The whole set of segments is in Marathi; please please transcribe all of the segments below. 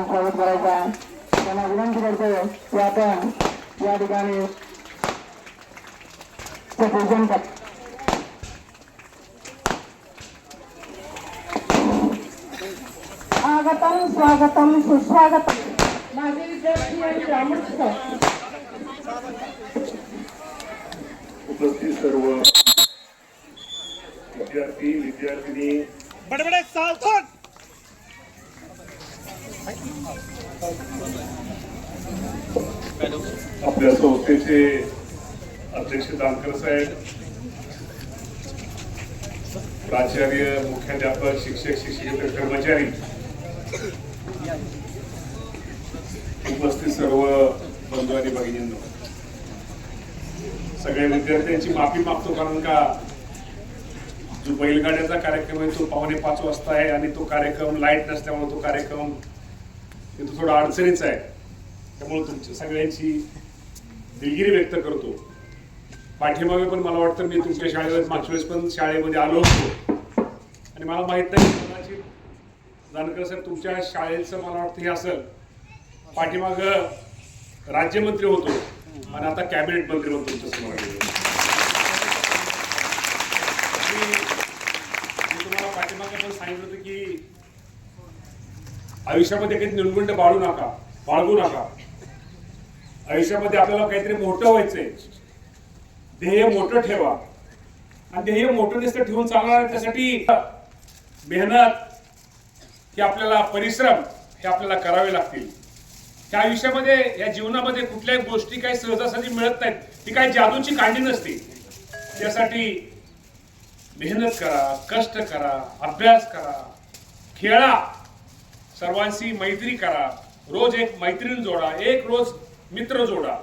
स्वागत करायचं आहे त्यांना विनंती करतो की आपण या ठिकाणी ते पूजन कर स्वागतम स्वागतम सुस्वागतम. माझे विद्यार्थी आणि ग्रामस्थ उपस्थित सर्व विद्यार्थी विद्यार्थिनी. बड़े बड़े सावधान आपल्या संस्थेचे अध्यक्ष दानकर साहेब प्राचार्य मुख्याध्यापक शिक्षक शिक्षकेतर कर्मचारी. उपस्थित सर्व बंधू आणि भगिनींनो. सगळ्या विद्यार्थ्यांची माफी मागतो कारण का जो बैलगाड्याचा कार्यक्रम आहे तो पावणे पाच वाजता आहे आणि तो कार्यक्रम लाइट नसल्यामुळे तो कार्यक्रम तो थोडा अडचणीचा आहे. त्यामुळे तुमच्या सगळ्यांची दिलगिरी व्यक्त करतो. पाठीमागे पण मला वाटतं मी तुमच्या शाळेवर मागच्या वेळेस पण शाळेमध्ये आलो होतो. आणि मला माहीत नाही कदाचित जानकर सर तुमच्या शाळेचं मला वाटतं हे असेल पाठीमाग राज्यमंत्री होतो. आणि आता कॅबिनेट मंत्री होतो तुमच्यासमोर आलेलो. मी मी तुम्हाला पाठीमागे पण सांगितलं होतं की आयुष्यामध्ये काही निर्गुंड बाळू नका बाळगू नका. आयुष्यामध्ये आपल्याला काहीतरी मोठं व्हायचंय. ध्येय मोठं ठेवा. आणि ध्येय मोठं दिसतं ठेवून चालणार त्यासाठी मेहनत हे आपल्याला परिश्रम हे आपल्याला करावे लागतील. त्या आयुष्यामध्ये या जीवनामध्ये कुठल्याही गोष्टी काही सहजासहजी मिळत नाहीत. ती काही जादूची कांडी नसते. त्यासाठी मेहनत करा कष्ट करा अभ्यास करा खेळा. सर्वांशी मैत्री करा. रोज एक मैत्रीण जोडा एक रोज मित्र जोडा.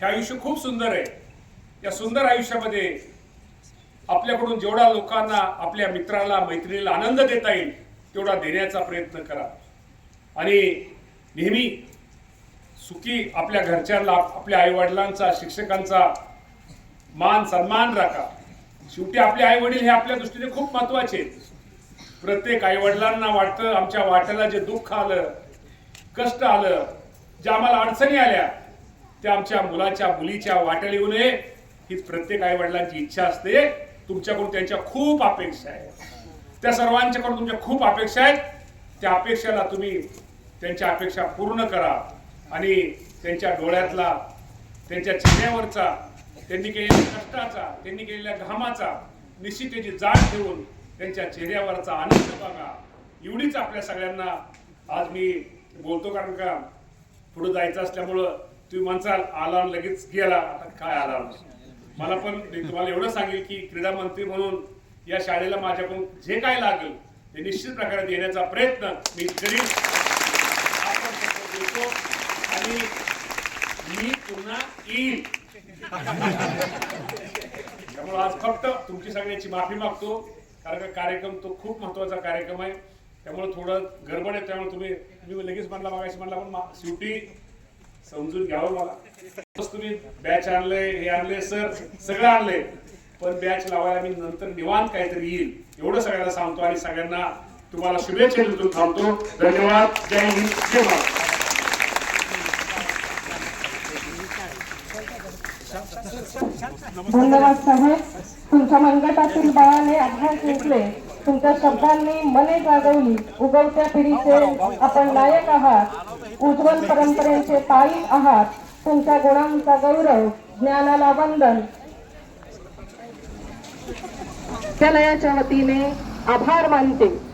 हे आयुष्य खूप सुंदर आहे. या सुंदर आयुष्यामध्ये आपल्याकडून जेवढा लोकांना आपल्या मित्राला मैत्रिणीला आनंद देता येईल तेवढा देण्याचा प्रयत्न करा. आणि नेहमी सुखी आपल्या घरच्यांना आपल्या आईवडिलांचा शिक्षकांचा मान सन्मान राखा. शेवटी आपले आई वडील हे आपल्या दृष्टीने खूप महत्त्वाचे आहेत. प्रत्येक आई वडिलांना वाटतं आमच्या वाट्याला जे दुःख आलं कष्ट आलं ज्या आम्हाला अडचणी आल्या त्या आमच्या मुलाच्या मुलीच्या वाट्याला येऊ नये. ही प्रत्येक आई वडिलांची इच्छा असते. तुमच्याकडून त्यांच्या खूप अपेक्षा आहेत. त्या सर्वांच्याकडून तुमच्या खूप अपेक्षा आहेत. त्या अपेक्षेला तुम्ही त्यांच्या अपेक्षा पूर्ण करा आणि त्यांच्या डोळ्यातला त्यांच्या चेहऱ्यावरचा त्यांनी केलेल्या कष्टाचा त्यांनी केलेल्या घामाचा निश्चित त्याची जाण ठेवून त्यांच्या चेहऱ्यावरचा आनंद बघा. एवढीच आपल्या सगळ्यांना आज मी बोलतो कारण का पुढे जायचं असल्यामुळं तुम्ही म्हणसाल आला लगेच गेला. आता काय आला मला पण मी तुम्हाला एवढं सांगेल की क्रीडा मंत्री म्हणून या शाळेला माझ्याकडून जे काय लागेल ते निश्चित प्रकारे देण्याचा प्रयत्न मी करीन देतो. आणि मी पुन्हा येईल त्यामुळे आज फक्त तुमची सगळ्याची माफी मागतो कारण का कार्यक्रम तो खूप महत्त्वाचा कार्यक्रम आहे. त्यामुळे थोडं गडबड आहे त्यामुळे तुम्ही मी लगेच म्हणला मागायची म्हणला पण शेवटी समजून घ्यावं मला. तुम्ही बॅच आणलंय हे आणले सर सगळं आणलंय. पण बॅच लावायला मी नंतर निवांत काहीतरी येईल एवढं सगळ्यांना सांगतो आणि सगळ्यांना तुम्हाला शुभेच्छा देतो थांबतो. धन्यवाद. जय हिंद. जय महाराष्ट्र धन्यवाद साहेब. तुमच्या मनगटातील बळाने अभ्यास घेतले तुमच्या शब्दांनी मने जागवली उगवत्या पिढीचे आपण नायक आहात. उज्ज्वल परंपरेचे पायी आहात. तुमच्या गुणांचा गौरव ज्ञानाला वंदन. विद्यालयाच्या वतीने आभार मानते.